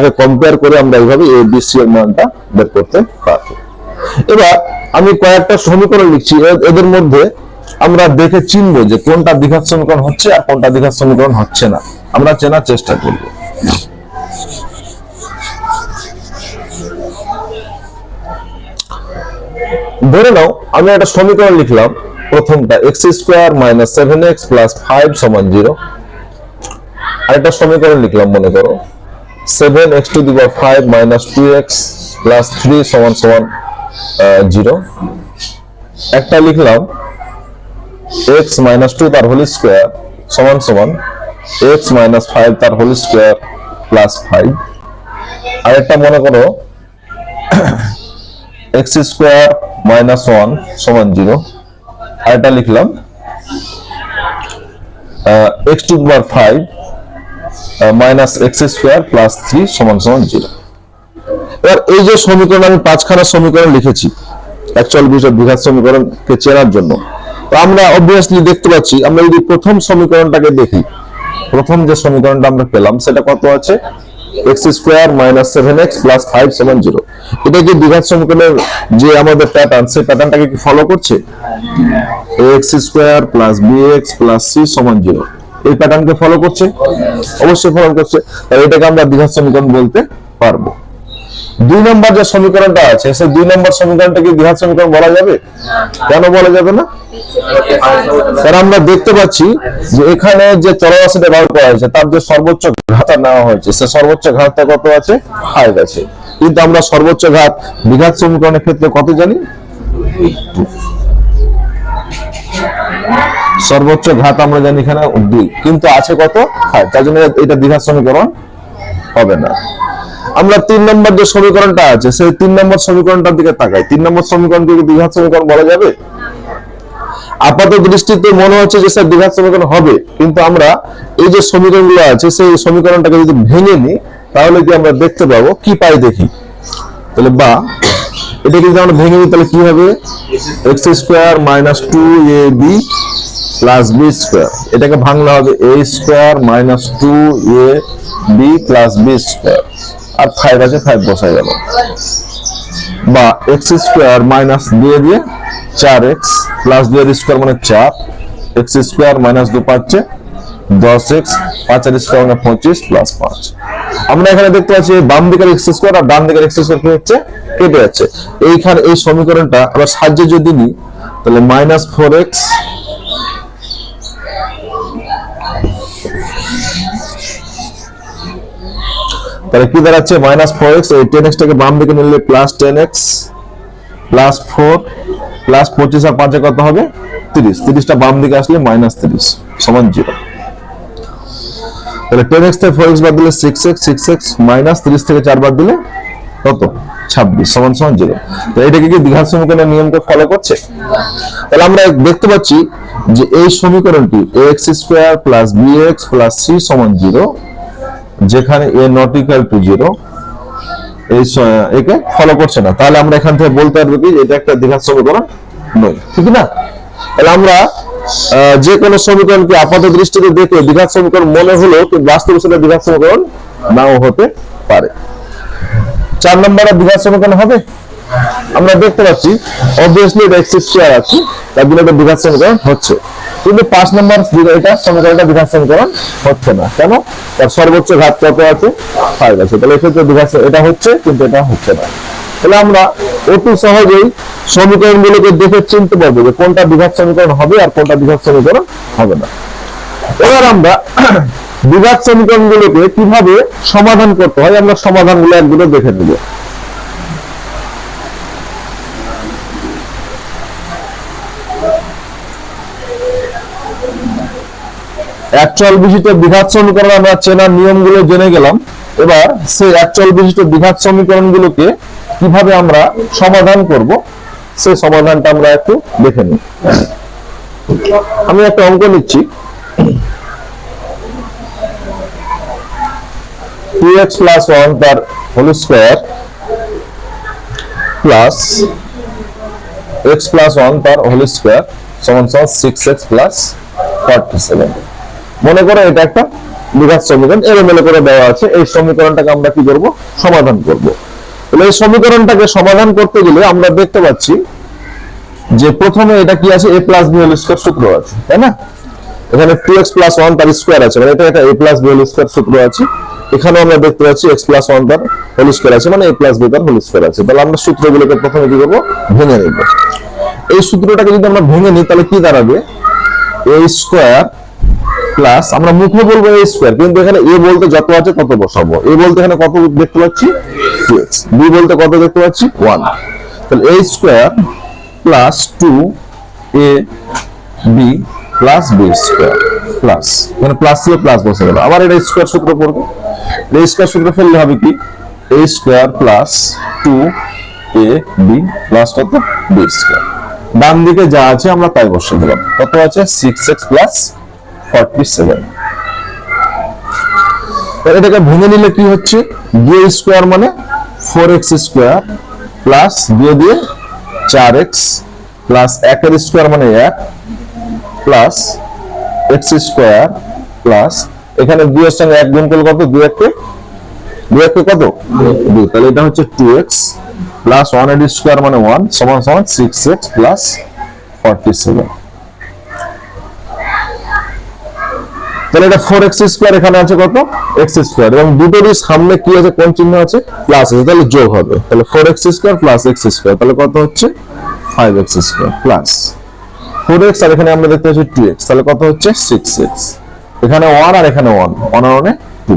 তাকে কম্পেয়ার করে আমরা এইভাবে এ বি সি এর মানটা বের করতে পারব। এবার আমি কয়েকটা সমীকরণ লিখছি। এদের মধ্যে আমরা দেখে চিনবো যে কোনটা দ্বিঘাত সমীকরণ হচ্ছে আর কোনটা দ্বিঘাত সমীকরণ হচ্ছে না। আমরা চেনার চেষ্টা করব। ধরে নাও, আমি একটা সমীকরণ লিখলাম, প্রথমটা X square minus seven X plus five সমান জিরো আরেকটা সমীকরণ লিখলাম, মনে করো। Seven X to the power five minus two X plus three সমান সমান জিরো একটা লিখলাম এক্স মাইনাস টু তার হোল স্কোয়ার সমান সমান এক্স মাইনাস ফাইভ তার হোল স্কোয়ার প্লাস ফাইভ আরেকটা মনে করো এক্স স্কোয়ার মাইনাস ওয়ান সমান জিরো আরেকটা লিখলাম X to power five minus X square plus three সমান সমান জিরো এবার এই যে সমীকরণ আমি পাঁচখানা সমীকরণ লিখেছি অ্যাকচুয়াল বিষয় দ্বিঘাত সমীকরণকে চেনার জন্য। তো আমরা অবভিয়াসলি দেখতে পাচ্ছি, আমরা যদি প্রথম সমীকরণটাকে দেখি, প্রথম যে সমীকরণটা আমরা পেলাম, সেটা কত আছে? X square minus seven X plus five seven zero এটা কি দ্বিঘাত সমীকরণের যে আমাদের প্যাটার্ন সেই প্যাটার্নটাকে কি ফলো করছে? X square plus B X plus C সমান জিরো এই প্যাটার্নকে ফলো করছে? অবশ্যই ফলো করছে। এটাকে আমরা দ্বিঘাত সমীকরণ বলতে পারব। দুই নম্বর যে সমীকরণটা আছে, সেই দুই নম্বর সমীকরণটা কি দ্বিঘাত সমীকরণ বলা যাবে? কেন বলা যাবে না? কারণ আমরা দেখতে পাচ্ছি যে এখানে যে চলরাশিটা বার করা হয়েছে, তার যে সর্বোচ্চ ঘাতটা নেওয়া হয়েছে, সে সর্বোচ্চ ঘাতটা কত আছে? ফাইভ আছে। কিন্তু আমরা সর্বোচ্চ ঘাত দ্বিঘাত সমীকরণের ক্ষেত্রে কত জানি? সর্বোচ্চ ঘাত আমরা জানি এখানে দুই। কিন্তু আছে কত? ফাইভ। তার জন্য এটা দ্বিঘাত সমীকরণ হবে না। আমরা তিন নম্বর যে সমীকরণটা আছে, সেই তিন নম্বর সমীকরণটার দিকে তাকাই। তিন নম্বর সমীকরণ কি দ্বিঘাত সমীকরণ বলা যাবে? আপাত দৃষ্টিতে মনে হচ্ছে যে স্যার দ্বিঘাত সমীকরণ হবে, কিন্তু আমরা এই যে সমীকরণগুলো আছে, সেই সমীকরণটাকে যদি ভেঙে নিই, তাহলে কি আমরা দেখতে পাবো? কি পাই দেখি? তাহলে বা এটা যদি আমরা ভেঙে নিই, তাহলে কি হবে? X square minus two A B plus B square এটাকে ভাঙলে হবে A square minus two A B plus B square R five আছে ফাইভ বসা গেল। বা এক্স স্কোয়ার মাইনাস দিয়ে দিয়ে চার এক্স প্লাস দুই স্কোয়ার মানে চার। এক্স স্কোয়ার মাইনাস দু পাচ্ছে, দশ এক্স পাঁচের স্কোয়ার মানে পঁচিশ প্লাস পাঁচ। আমরা এখানে দেখতে পাচ্ছি বাম দিকের এক্স স্কোয়ার আর ডান দিকের এক্স স্কোয়ার হচ্ছে? কেটে যাচ্ছে। এইখানে এই সমীকরণটা আমরা সাহায্যে যদি নিই, তাহলে মাইনাস ফোর এক্স তাহলে কি দাঁড়াচ্ছে? মাইনাস ফোর এক্স এই টেন এক্সটাকে বাম দিকে নিলে plus ten X plus four plus পঁচিশ আর পাঁচে কত হবে? তিরিশ। তিরিশটা বাম দিকে আসলে মাইনাস তিরিশ, সমান জিরো তাহলে টেন এক্স থেকে ফোর এক্স বাদ দিলে six X six X minus তিরিশ থেকে চার বাদ দিলে কত? ছাব্বিশ, সমান সমান জিরো তো এটাকে কি দ্বিঘাত সমীকরণের নিয়মকে ফলো করছে? তাহলে আমরা দেখতে পাচ্ছি যে এই সমীকরণটি X square plus B X plus C সমান জিরো যেখানে A not equal to zero এই একে ফলো করছে না। তাহলে আমরা এখান থেকে বলতে পারব কি এটা একটা দ্বিঘাত সমীকরণ নয়। ঠিক না? তাহলে আমরা যে কোনো সমীকরণকে আপাত দৃষ্টিতে দেখে দ্বিঘাত সমীকরণ মনে হলো কিন্তু বাস্তবে সেটা দ্বিঘাত সমীকরণ নাও হতে পারে। চার নম্বরে দ্বিঘাত সমীকরণ হবে? আমরা দেখতে পাচ্ছি অবভিয়াসলি এটা এক্স স্কোয়ার আছে, তার জন্য এটা দ্বিঘাত সমীকরণ হচ্ছে। কিন্তু পাঁচ নম্বর এটা সমীকরণটা দ্বিঘাত সমীকরণ হচ্ছে না। কেন? তার সর্বোচ্চ ঘাত কত আছে? ফাইভ আছে। তাহলে এক্ষেত্রে দ্বিঘাত এটা হচ্ছে, কিন্তু এটা হচ্ছে না। তাহলে আমরা অতি সহজেই সমীকরণগুলোকে দেখে চিনতে পারব যে কোনটা দ্বিঘাত সমীকরণ হবে আর কোনটা দ্বিঘাত সমীকরণ হবে না। এবার আমরা দ্বিঘাত সমীকরণগুলোকে কীভাবে সমাধান করতে হয় আমরা সমাধানগুলো একগুলো দেখে নেব। অ্যাকচুয়াল বিশিষ্ট দ্বিঘাত সমীকরণ আমরা চেনার নিয়মগুলো জেনে গেলাম। এবার সেই অ্যাকচুয়াল বিশিষ্ট দ্বিঘাত সমীকরণগুলোকে কীভাবে আমরা সমাধান করব, সেই সমাধানটা আমরা একটু দেখে নিই। আমি একটা অঙ্ক নিচ্ছি। প্লাস ওয়ান তার whole square plus X plus one তার হোল স্কোয়ার সমান সমান six X plus forty seven মনে করো এটা একটা দ্বিঘাত সমীকরণ, এলোমেলো করে দেওয়া আছে। এই সমীকরণটাকে আমরা কি করব? সমাধান করব। তাহলে এই সমীকরণটাকে সমাধান করতে গেলে আমরা দেখতে পাচ্ছি যে প্রথমে এটা কি আছে? A plus B whole square সূত্র আছে, তাই না? এখানে টু এক্স প্লাস ওয়ান তার স্কোয়ার আছে মানে এটা এটা A plus B whole square সূত্র আছে। এখানে আমরা দেখতে পাচ্ছি এক্স প্লাস ওয়ান তার হোল স্কোয়ার আছে মানে এ প্লাস বি তার হোল স্কোয়ার আছে। তাহলে আমরা সূত্রগুলোকে প্রথমে কি করব? ভেঙে নিব। এই সূত্রটাকে যদি আমরা ভেঙে নিই, তাহলে কি দাঁড়াবে? এ স্কোয়ার প্লাস আমরা মুখে বলব এ স্কোয়ার কিন্তু এখানে এ বলতে যত আছে তত বসাবো। এ বলতে এখানে কত দেখতে পাচ্ছি? বি বলতে কত দেখতে পাচ্ছি? ওয়ান তাহলে A square plus two A B plus B square plus মানে প্লাস ছিল প্লাস বসে গেল। আবার এটা স্কোয়ার সূত্র পড়বে। এই স্কোয়ার সূত্র ফেললে হবে কি? A square plus two A B plus কত? বি স্কোয়ার ডান দিকে যা আছে আমরা তাই বসে দিলাম। কত আছে? Six X plus forty seven এটাকে ভেঙে নিলে কি হচ্ছে? দিয়ে স্কোয়ার মানে ফোর এক্স স্কোয়ার প্লাস দিয়ে দিয়ে চার এক্স প্লাস একের স্কোয়ার মানে এক প্লাস এক্স স্কোয়ার প্লাস এখানে দুই এর সঙ্গে এক গুণ করলে কত? দুই এককে দুই এককে কত? দুই তাহলে এটা হচ্ছে টু এক্স প্লাস ওয়ানের স্কোয়ার মানে ওয়ান সমান সমান six X plus forty seven তাহলে এটা ফোর এক্স স্কোয়ার এখানে আছে কত? এক্স স্কোয়ার এবং দুটোরই সামনে কি আছে? কোন চিহ্ন আছে? প্লাস আছে। তাহলে যোগ হবে। তাহলে four x square plus x square তাহলে কত হচ্ছে? Five x square plus four x আর এখানে আমরা দেখতে পাচ্ছি টু এক্স তাহলে কত হচ্ছে? সিক্স এক্স এখানে ওয়ান আর এখানে ওয়ান ওয়ান আর ওয়ানে টু